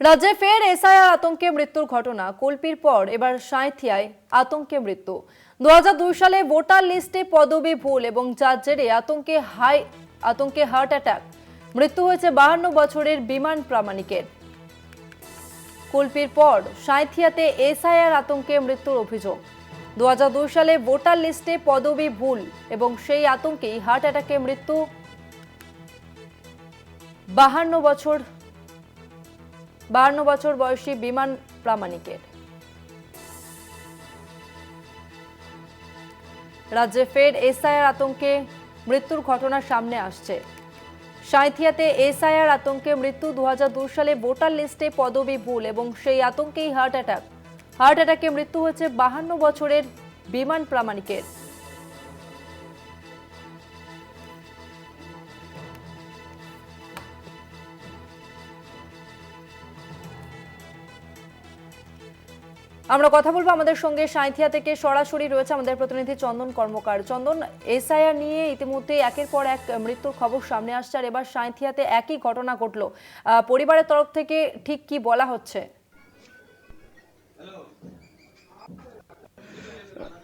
রাজ্যে ফের এসআইআর আতঙ্কে মৃত্যুর ঘটনা। কল্পির পর এবার সাঁথিয়ায় আতঙ্কে মৃত্যু। দু সালে ভোটার লিস্টে পদবি ভুল এবং যার জেরে আতঙ্কে হাই, আতঙ্কে হার্ট অ্যাটাক। মৃত্যু হয়েছে বাহান্ন বছরের বিমান প্রামাণিকের। কল্পির পর সাঁথিয়াতে এসআইআর আতঙ্কে মৃত্যুর অভিযোগ। দু সালে ভোটার লিস্টে পদবি ভুল এবং সেই আতঙ্কেই হার্ট অ্যাটাকে মৃত্যু। বাহান্ন বছর বাহান্ন বছর বয়সী বিমান প্রামাণিকের। রাজ্যে ফের এসআইআর আতঙ্কে মৃত্যুর ঘটনা সামনে আসছে। সাঁথিয়াতে এসআইআর আতঙ্কে মৃত্যু দু সালে ভোটার লিস্টে পদবি ভুল এবং সেই আতঙ্কেই হার্ট অ্যাটাক। হার্ট অ্যাটাকে মৃত্যু হয়েছে বাহান্ন বছরের বিমান প্রামাণিকের। আমরা কথা বলব আমাদের সঙ্গে সাঁথিয়া থেকে। সরাসরি রয়েছে আমাদের প্রতিনিধি চন্দন কর্মকার। চন্দন, এসআইআর নিয়ে ইতিমধ্যে একের পর এক মৃত্যুর খবর সামনে আসছে। আর এবার সাঁথিয়াতে একই ঘটনা ঘটলো। পরিবারের তরফ থেকে ঠিক কি বলা হচ্ছে?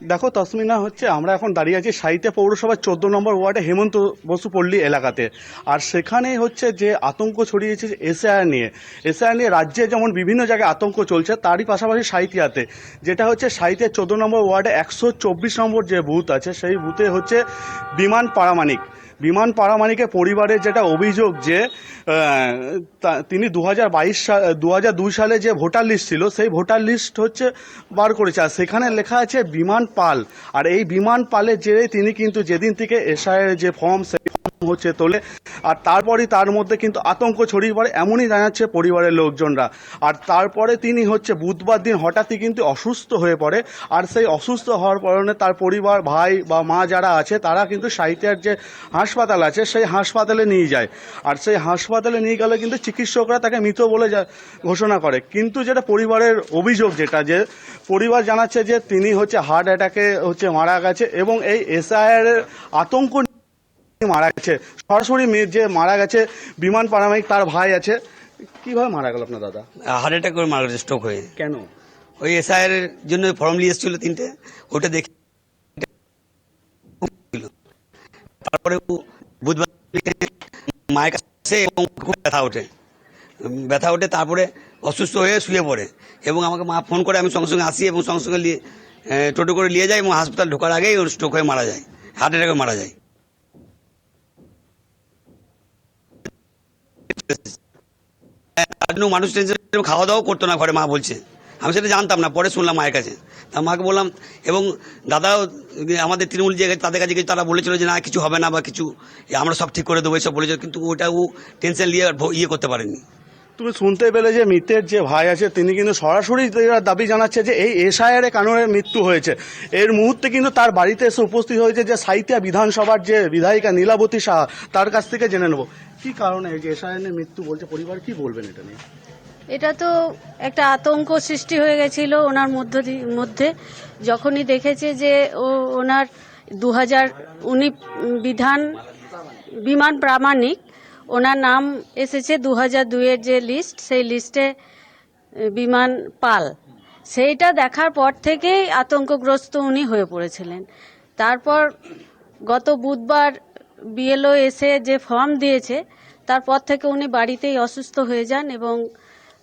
দেখো তসমিনা হচ্ছে, আমরা এখন দাঁড়িয়ে আছি সাহিত্য পৌরসভার চোদ্দ নম্বর ওয়ার্ডে হেমন্ত বসু পল্লী এলাকাতে। আর সেখানেই হচ্ছে যে আতঙ্ক ছড়িয়েছে এসআইআর নিয়ে। এসআইআর নিয়ে রাজ্যে যেমন বিভিন্ন জায়গায় আতঙ্ক চলছে, তারই পাশাপাশি সাহিত্যাতে যেটা হচ্ছে সাহিত্যের চোদ্দ নম্বর ওয়ার্ডে একশো চব্বিশ নম্বর যে বুথ আছে, সেই বুথে হচ্ছে বিমান পারামানিক বিমান পারামানিকের পরিবারের যেটা অভিযোগ যে তিনি দু হাজার বাইশ সাল দু সালে যে ভোটার লিস্ট ছিল, সেই ভোটার লিস্ট হচ্ছে বার করেছে। আর সেখানে লেখা আছে বিমান পাল। আর এই বিমান পালের জেরে তিনি কিন্তু যেদিন থেকে এসআইয়ের যে ফর্ম সেই হচ্ছে তোলে। আর তারপরেই তার মধ্যে কিন্তু আতঙ্ক ছড়িয়ে পড়ে, এমনই জানাচ্ছে পরিবারের লোকজনরা। আর তারপরে তিনি হচ্ছে বুধবার দিন হঠাৎই কিন্তু অসুস্থ হয়ে পড়ে। আর সেই অসুস্থ হওয়ার কারণে তার পরিবার, ভাই বা মা যারা আছে, তারা কিন্তু সাহিত্যের যে হাসপাতাল আছে, সেই হাসপাতালে নিয়ে যায়। আর সেই হাসপাতালে নিয়ে গেলে কিন্তু চিকিৎসকরা তাকে মৃত বলে ঘোষণা করে। কিন্তু যেটা পরিবারের অভিযোগ যেটা, যে পরিবার জানাচ্ছে যে তিনি হচ্ছে হার্ট অ্যাটাকে হচ্ছে মারা গেছে এবং এই এসআইআর আতঙ্ক মারা গেছে। সরাসরি মেয়ে যে মারা গেছে বিমান পারামাইক তার ভাই আছে। কীভাবে মারা গেল আপনার দাদা? হার্ট অ্যাটাক করে মারা গেছে স্ট্রোক হয়ে। কেন? ওই এসআইআর এর জন্য ফর্ম নিয়ে এসেছিল তিনটে। ওটা দেখে তারপরে ও বুধবার মায়ের কাছে এবং খুব ব্যথা ওঠে। ব্যথা ওঠে তারপরে অসুস্থ হয়ে শুয়ে পড়ে। এবং আমাকে মা ফোন করে আমি সঙ্গে সঙ্গে আসি এবং সঙ্গে সঙ্গে টোটো করে নিয়ে যাই এবং হাসপাতাল ঢোকার আগেই ওর স্ট্রোক হয়ে মারা যায়। হার্ট অ্যাটাকে মারা যায়। জন্য মানুষ টেনশন খাওয়া দাওয়াও করতো না ঘরে মা বলছে। আমি সেটা জানতাম না, পরে শুনলাম মায়ের কাছে। তা মাকে বললাম, এবং দাদাও, আমাদের তৃণমূল যে তাদের কাছে তারা বলেছিল যে না, কিছু হবে না বা কিছু, আমরা সব ঠিক করে দেবো, এসব বলেছিল, কিন্তু ওটা ও টেনশন নিয়ে ইয়ে করতে পারেনি। তুমি শুনতে পেলে যে মৃতের যে ভাই আছে, তিনি কিন্তু সরাসরি দাবি জানাচ্ছে যে এই এসআইআর এর কারণে মৃত্যু হয়েছে। এর মুহূর্তে কিন্তু তার বাড়িতে এসে উপস্থিত হয়েছে যে সাহিত্যা বিধানসভার যে বিধায়িকা নীলাবতী সাহা, তার কাছ থেকে জেনে নেব। কি কারণে এই যে এসআইআর এর মৃত্যু বলছে? পরিবার কি বলবেন এটা নিয়ে? এটা তো একটা আতঙ্ক সৃষ্টি হয়ে গেছিল ওনার মধ্য মধ্যে। যখনই দেখেছে যে ও, ওনার দু হাজার উনি বিধান, বিমান প্রামাণিক ওনার নাম এসেছে দু হাজার দুইয়ের যে লিস্ট সেই লিস্টে বিমান পাল। সেইটা দেখার পর থেকেই আতঙ্কগ্রস্ত উনি হয়ে পড়েছিলেন। তারপর গত বুধবার বিএলও এসে যে ফর্ম দিয়েছে, তারপর থেকে উনি বাড়িতেই অসুস্থ হয়ে যান এবং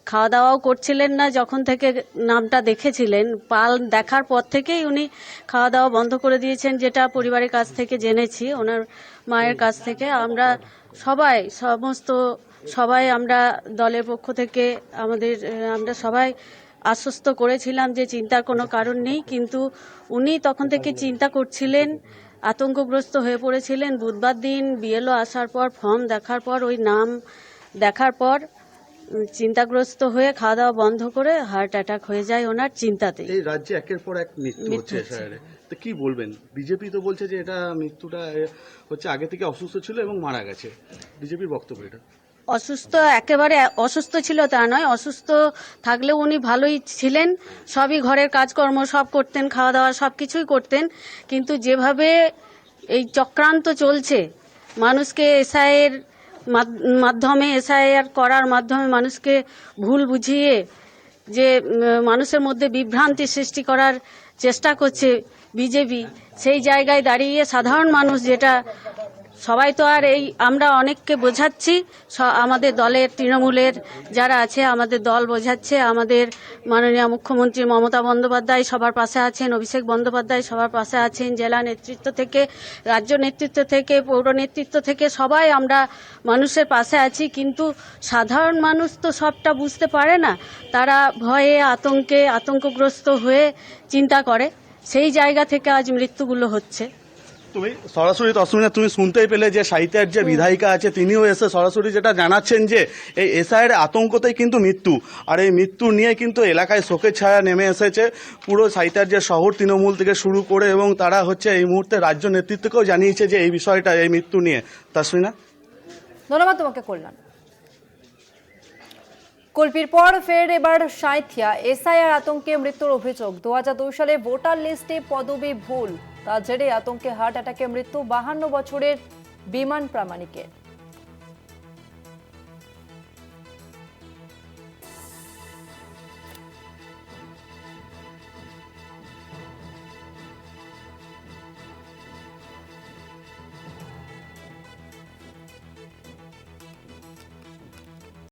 খাওয়া দাওয়াও করছিলেন না যখন থেকে নামটা দেখেছিলেন। পাল দেখার পর থেকেই উনি খাওয়া দাওয়া বন্ধ করে দিয়েছেন, যেটা পরিবারের কাছ থেকে জেনেছি। ওনার মায়ের কাছ থেকে আমরা সবাই, সমস্ত সবাই আমরা দলের পক্ষ থেকে আমাদের, আমরা সবাই আশ্বস্ত করেছিলাম যে চিন্তার কোনো কারণ নেই। কিন্তু উনি তখন থেকে চিন্তা করছিলেন, আতঙ্কগ্রস্ত হয়ে পড়েছিলেন। বুধবার দিন বিএলও আসার পর, ফর্ম দেখার পর, ওই নাম দেখার পর চিন্তাগ্রস্ত হয়ে খাওয়া দাওয়া বন্ধ করে হার্ট অ্যাটাক হয়ে যায় ওনার চিন্তাতে এই রাজ্যে একের পর এক মৃত্যু হচ্ছে। তো কি বলবেন? বিজেপি তো বলছে যে এটা মৃত্যুটা হচ্ছে আগে থেকে অসুস্থ ছিল এবং মারা গেছে। বিজেপির বক্তব্য এটা। অসুস্থ একেবারে অসুস্থ ছিল তা নয় অসুস্থ থাকলেও উনি ভালোই ছিলেন। সবই ঘরের কাজকর্ম সব করতেন খাওয়া দাওয়া সব কিছুই করতেন। কিন্তু যেভাবে এই চক্রান্ত চলছে মানুষকে এসআইয়ের মাধ্যমে এসআইআর করার মাধ্যমে মানুষকে ভুল বুঝিয়ে যে মানুষের মধ্যে বিভ্রান্তি সৃষ্টি করার চেষ্টা করছে বিজেপি, সেই জায়গায় দাঁড়িয়ে সাধারণ মানুষ যেটা সবাই তো আর এই আমরা অনেককে বোঝাচ্ছি আমাদের দলের, তৃণমূলের যারা আছে, আমাদের দল বোঝাচ্ছে, আমাদের মাননীয় মুখ্যমন্ত্রী মমতা বন্দ্যোপাধ্যায় সবার পাশে আছেন, অভিষেক বন্দ্যোপাধ্যায় সবার পাশে আছেন, জেলা নেতৃত্ব থেকে, রাজ্য নেতৃত্ব থেকে, পৌর নেতৃত্ব থেকে সবাই আমরা মানুষের পাশে আছি, কিন্তু সাধারণ মানুষ তো সবটা বুঝতে পারে না। তারা ভয়ে, আতঙ্কে, আতঙ্কগ্রস্ত হয়ে চিন্তা করে, সেই জায়গা থেকে আজ মৃত্যুগুলো হচ্ছে। তুমি সরাসরি তসমিনা তুমি শুনতেই পেলে যে সাহিত্যের যে বিধায়িকা আছে তিনিও এসে সরাসরি যেটা জানাচ্ছেন যে এই এসআইয়ের আতঙ্কতেই কিন্তু মৃত্যু। আর এই মৃত্যু নিয়ে কিন্তু এলাকায় শোকের ছায়া নেমে এসেছে। পুরো সাহিত্যের যে শহর তৃণমূল থেকে শুরু করে এবং তারা হচ্ছে এই মুহূর্তে রাজ্য নেতৃত্বকেও জানিয়েছে যে এই বিষয়টা এই মৃত্যু নিয়ে। তসমিনা? ধন্যবাদ তোমাকে কল্যাণ। কল্পির পর ফের এবার সাঁথিয়া এসআইআর আতঙ্কে মৃত্যুর অভিযোগ। দু সালে ভোটার লিস্টে পদবি ভুল। তার জেরে আতঙ্কে হার্ট অ্যাটাকে মৃত্যু বাহান্ন বছরের বিমান প্রামাণিকের।